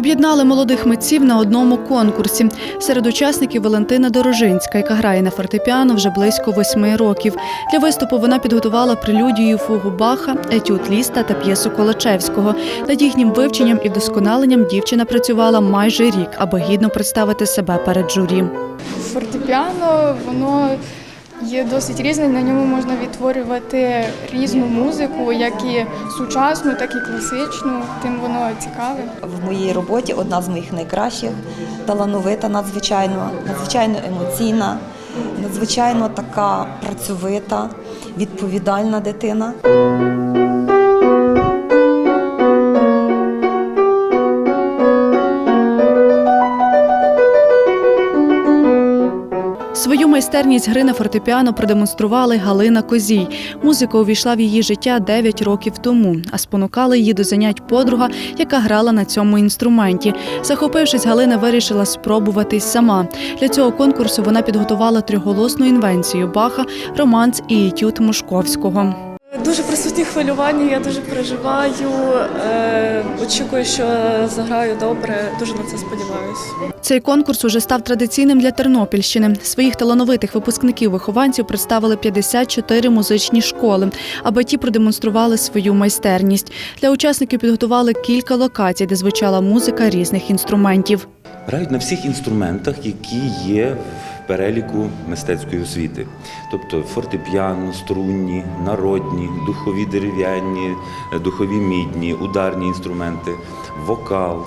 Об'єднали молодих митців на одному конкурсі. Серед учасників Валентина Дорожинська, яка грає на фортепіано вже близько восьми років. Для виступу вона підготувала прелюдію фугу Баха, етюд Ліста та п'єсу Колачевського. Над їхнім вивченням і вдосконаленням дівчина працювала майже рік, аби гідно представити себе перед журі. Фортепіано воно є досить різний. На ньому можна відтворювати різну музику, як і сучасну, так і класичну. Тим воно цікаве. в моїй роботі одна з моїх найкращих, талановита, надзвичайно, надзвичайно емоційна, надзвичайно така працьовита, відповідальна дитина. Свою майстерність гри на фортепіано продемонстрували Галина Козій. Музика увійшла в її життя 9 років тому, а спонукала її до занять подруга, яка грала на цьому інструменті. Захопившись, Галина вирішила спробуватись сама. Для цього конкурсу вона підготувала триголосну інвенцію Баха, романс і етюд Мушковського. Дуже присутні хвилювання, я дуже переживаю. Е, очікую, що заграю добре. Дуже на це сподіваюся. Цей конкурс уже став традиційним для Тернопільщини. Своїх талановитих випускників-вихованців представили 54 музичні школи, аби ті продемонстрували свою майстерність. Для учасників підготували кілька локацій, де звучала музика різних інструментів. Грають на всіх інструментах, які є в переліку мистецької освіти, тобто фортепіано, струнні, народні, духові дерев'яні, духові мідні, ударні інструменти, вокал,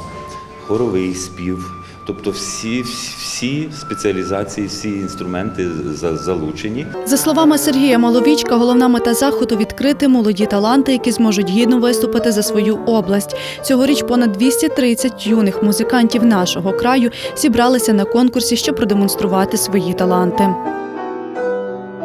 хоровий спів. Тобто всі, всі спеціалізації, всі інструменти за- залучені. За словами Сергія Маловічка, головна мета заходу відкрити молоді таланти, які зможуть гідно виступити за свою область. Цьогоріч понад 230 юних музикантів нашого краю зібралися на конкурсі, щоб продемонструвати свої таланти.